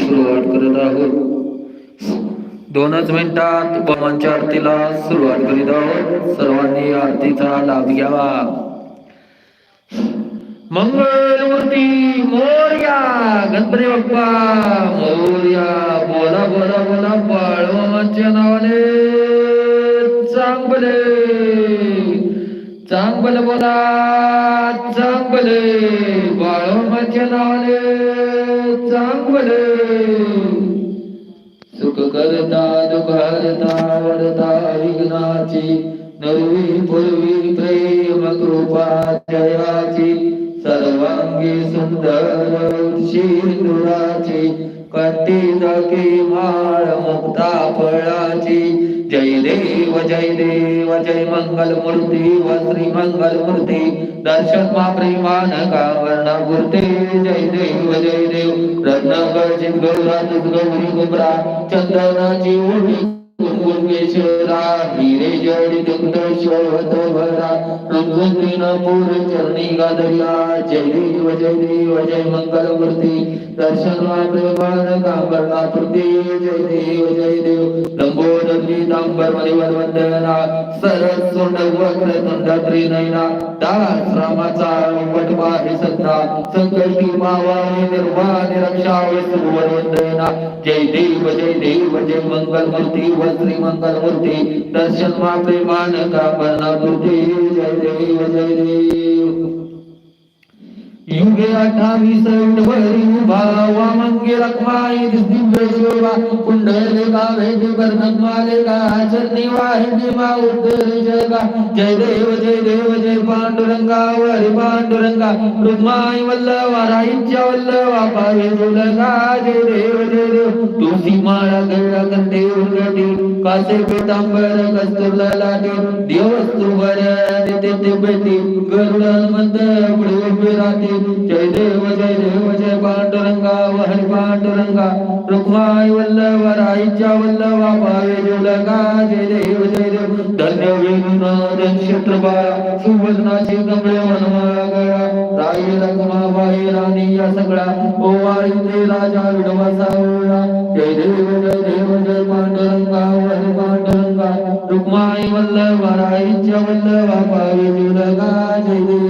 सुरुवात करत आहोत दोनच मिनिटात बमांच्या आरतीला सुरुवात करीत आहोत. सर्वांनी आरतीचा लाभ घ्यावा. मंगळमूर्ती मोर्या गणपती बाप्पा मोर्या बोला बोला बोला बाळमाच्या नावाने चांगले. चांगल बोला चांगल चांगले बाळमाच्या नावाने चांगल सुख करता दुख हरता वरता विघ्नाची नरवी पूर्वी प्रेम कृपा कंठी जकी माळ मुक्ता फळाची. जय देव जय देव जय मंगल मूर्ती व श्री मंगल मूर्ती. दर्शन मा प्रेमान कावर्ण मूर्ती जय देव जय देव रत्न गर्जित गौरा गौरी गुबरा. चंदनाची उड हिरे जडी दुग्ध चरणी गादरिया जय देव जय देव जय मंगल मूर्ती दर्शन वा जय देव जय देव लंबोदर पीतांबर मणिवर वंदना सरस सोंड वक्र त्रिनयना दास रामाचा पटवा हे सत्ता रक्षा सुवर वंदना जय देव जय देव जय मंगल मूर्ती व श्री मंगल मूर्ती दर्शन मा प्रेमान कांबरणा तुर्ती जय देव जय देव. युगे अठ्ठावीस वरी उभा वामंगे रखमाई दिव्य शोभा कुंडले का भेद वर्णक माले का चरणी वाहिनी मा उत्तर जगा. जय देव जय देव जय पांडुरंगा. वरी पांडुरंगा. रुद्माई वल्लवा राईच्या वल्लवा. पावे दुलगा जय देव जय देव. तुळशी माळा गळा कंदे उलगटी. कासे पेतांबर कस्तुरला लाटे देवस्तू वर ते बेटी गरुडन मंद पुढे उभे राहते. जय देव जय देव जय पांडुरंगा हरी पांडुरंगा रुक्माई वल्लभ राईच्या वल्लभा पावे जुलगा जय देव जय देव धन्य वेणून क्षेत्रबाळा सुवर्णाची कमळे वनमाळा गळा राई रखमा बाई राणी या सगळा ओवाळी ते राजा विडवा सावळा जय देव जय देव जय पांडुरंगा हरी पांडुरंगा रुक्माई वल्लभ राईच्या वल्लभा पावे जुलगा जय देव.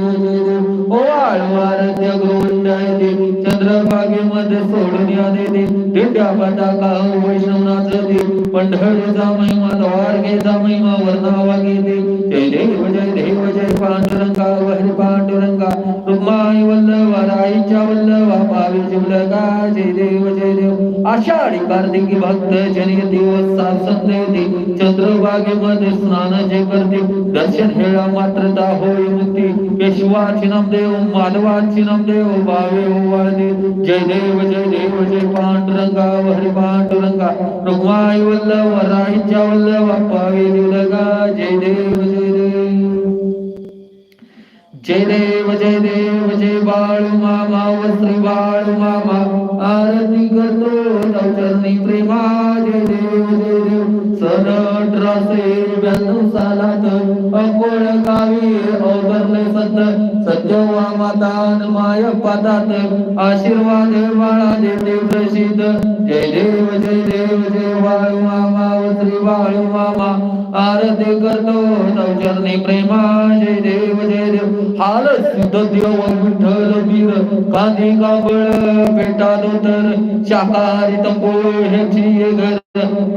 जय गोविंद येते चंद्रभागेमध्ये सोडून या देते दिंड्या पताका वैष्णवनाच ते पंढरीचा महिमा द्वारकेचा महिमा वर्णावा घेते जय देव जय देव जय पांडुरंगा वहरी पांडुरंगा. रुक्माई वल्लभा राईच्या वल्लभा पावी जुलगा जय देव जय देव. आषाढी कार्तिकी भक्त जन दिवस सात संत येते चंद्रभागेमध्ये स्नान जे करते. दर्शन हेळा मात्रता होय मुक्ती पेशवाची नामदेव माधवाची नामदेव भावे ओवाळते जय देव जय देव जय पांडुरंगा हरी पांडुरंगा. रुक्माई वल्लभ राईच्या वल्लभ पावे दिलगा जय देव जय देव. जय देव जय देव जय बाळू मामा वस्त्री श्री बाळू मामा. आरती करतो चरणी प्रेमा. जय देव जय देव. सन अठराशे ब्याण्णव सालात अकोळ गावी अवतरले संत सत्यवा माता माय पातात आशीर्वाद बाळा देते प्रसिद्ध. जय देव जय देव जय वाळू मामा श्री वाळू मामा. आरती करतो नवचरणी प्रेमा. जय देव जय देव. हाल सिद्ध देव विठ्ठल वीर. कांदी काबळ बेटा दोतर. शाकाहारी तंबोळ ह्याची घर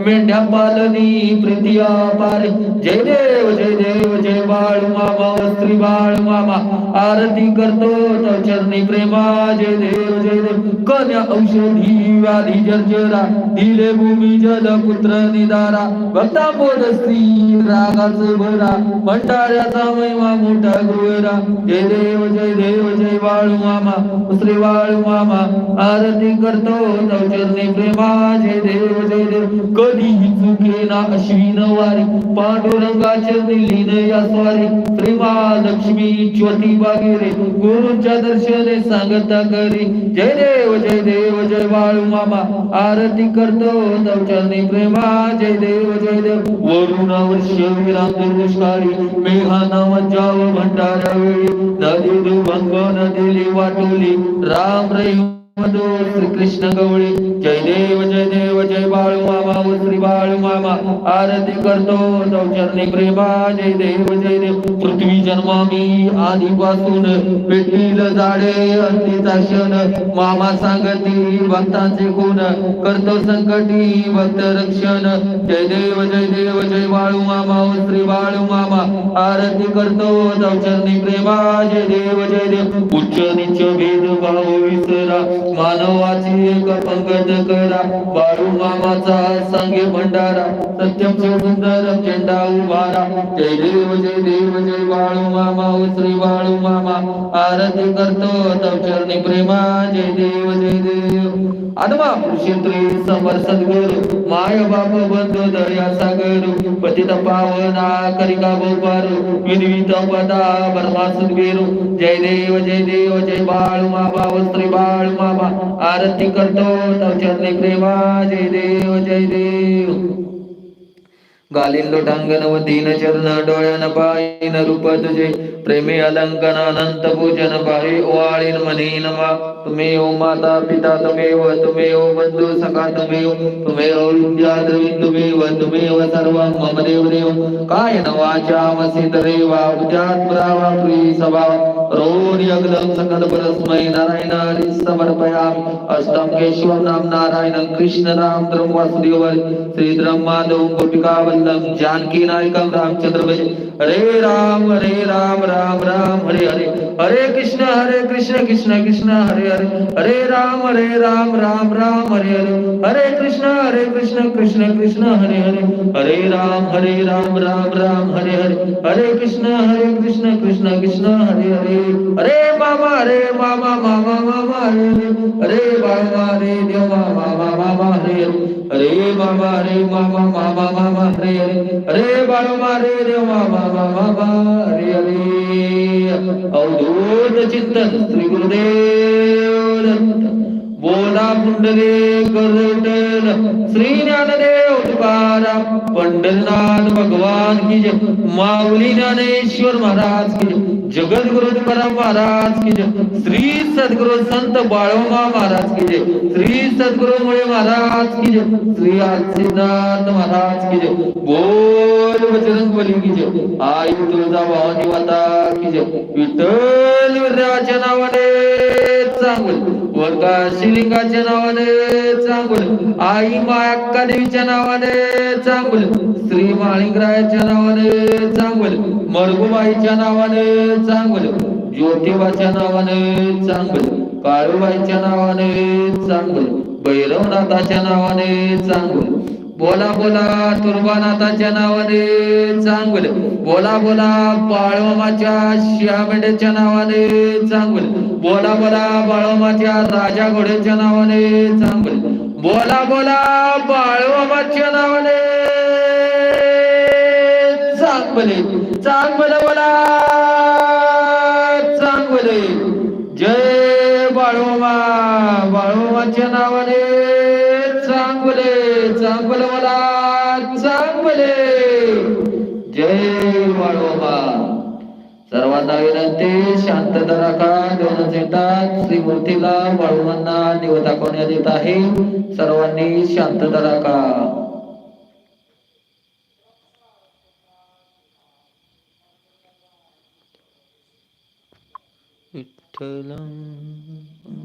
मेंढ्या पालनी प्रीतिया पार जय देव जय देव जय बाळ मामा व श्री बाळू मामा. आरती करतो चरणी प्रेमा. जय देव जय देव. कन्या औषधी व्याधी जर्जरा. दिले भूमी जल पुत्र निदारा. भक्ता बोध स्त्री रागाच भरा. भंडाऱ्याचा महिमा मोठा गृहरा. जय देव जय देव जय बाळ मामा. श्री बाळ मामा. आरती करतो चरणी प्रेमा. जय देव जय देव. कधीही चुके ना अश्विन वारी पांडुरंगाचे लीन या स्वारी. श्री महालक्ष्मी ज्योती बागिरे. गुरुच्या दर्शने सांगता करी. जय देव जय देव जय बाळू मामा. आरती करतो तव प्रेमा. जय देव जय देव. वरुण वर्ष विरांत दुष्काळी मेघा नाव जाव भंडारा वेळी नदी दुभंग नदीली वाटोली. राम रहीम श्री कृष्ण गवळी. जय देव जय देव जय बाळ मामा व श्री बाळ मामा. आरती करतो चरणी प्रेमा. जय देव जय देव. पृथ्वी जन्मामी आधीपासून पेटील झाडे अंतीचा क्षण. मामा सांगती भक्तांचे गुण करतो संकटी भक्त रक्षण. जय देव जय देव जय बाळू मामा व श्री बाळू मामा. आरती करतो चरणी प्रेमा. जय देव जय देव. उच्च निच भेद भाव विसरा. मानवाची एक पंकज करा. बाळू मामाचा सांगे भंडारा. सत्यम सुंदर झेंडा उभारा. जय देव जय देव जय बाळू मामा श्री बाळू मामा. आरती करतो तव चरणी प्रेमा. जय देव जय देव. आदमा कृषी समर सद्गुरु. माय बाप बंधू दर्या सागर. पतित पावना करिका बोपारू विनवित पदा बर्मा सद्गुरु जय देव जय देव जय बाळू मामा श्री बाळू मामा आरती करतो. तवचरणी प्रेमा. जय देव जय देव. गालीन लोटांगण व दीन चरण डोळ्यान पायीन रूप तुझे. प्रेमी अलंकन अनंत पूजन पाहि ओवाळीन मनीन मा. तुम्ही ओ माता पिता तुम्ही व तुम्ही ओ बंधू सखा तुम्ही तुम्ही ओ विद्या द्रवी तुम्ही व तुम्ही व सर्व मम देव देव. काय न वाचा मसित रेवा उद्यात ब्रावा प्री सभा. रोड यगदम सकल परस्मै नारायण हरि समर्पयामि अष्टम केशव नाम नारायण कृष्ण नाम द्रम वासुदेव श्री द्रम माधव गोपिका वल्लभ जानकी नायकम रामचंद्र भज हरे राम हरे राम राम राम, हरे हरे। हरे कृष्ण हरे कृष्ण कृष्ण कृष्ण, हरे हरे। हरे राम हरे राम राम राम, हरे हरे। हरे कृष्ण हरे कृष्ण कृष्ण कृष्ण, हरे हरे। हरे राम हरे राम राम राम, हरे हरे। हरे कृष्ण हरे कृष्ण कृष्ण कृष्ण, हरे हरे। हरे मामा हरे मामा मामा मामा हरे हरे। हरे बाबा, हरे देव मामा मामा हरे हरे। हरे मामा हरे मामा मामा रे. हरे रे हरे बाबा हरे देव मामा अवधूत चिंतन श्री गुरुदेव. बोला पुंडले करटन श्री ज्ञानदेव तुकाराम पंढरनाथ भगवान की जय. माऊली ज्ञानेश्वर महाराज की जय. जगद्गुरु तुकाराम महाराज की जय. श्री सद्गुरु संत बाळोमा महाराज की जय. श्री सद्गुरु मुळे महाराज की जय. श्री आदिनाथ महाराज की जय. बोल बजरंग बली की जय. आई तुळजा भवानी माता की जय. विठ्ठल विराच्या नावाने चांगलं. वर्गा शिलिंगाच्या नावाने चांगलं. आई माया देवीच्या नावाने चांगलं. श्री माळिंगरायाच्या नावाने चांगलं. मरगुबाईच्या नावाने चांगलं. ज्योतिबाच्या नावाने चांगलं. काळूबाईच्या नावाने चांगलं. भैरवनाथाच्या नावाने चांगलं. बोला बोला तुर्बानाथाच्या नावाने चांगलं. बोला बोला बाळमाच्या श्यामेंड्याच्या नावाने चांगलं. बोला बोला बाळमाच्या राजा घोड्याच्या नावाने चांगलं. बोला बोला बाळमाच्या नावाने चांगले. चांगलं बोला. चांगले जय बाळोमा बाळोमाच्या नावाने चांगले चांगलं मला चांगले. जय बाळोमा सर्वांना विनंती शांतता राखा. दोनच येतात श्री मूर्तीला बाळूमांना निवड दाखवण्यात येत आहे. सर्वांनी शांतता राखा. विठ्ठल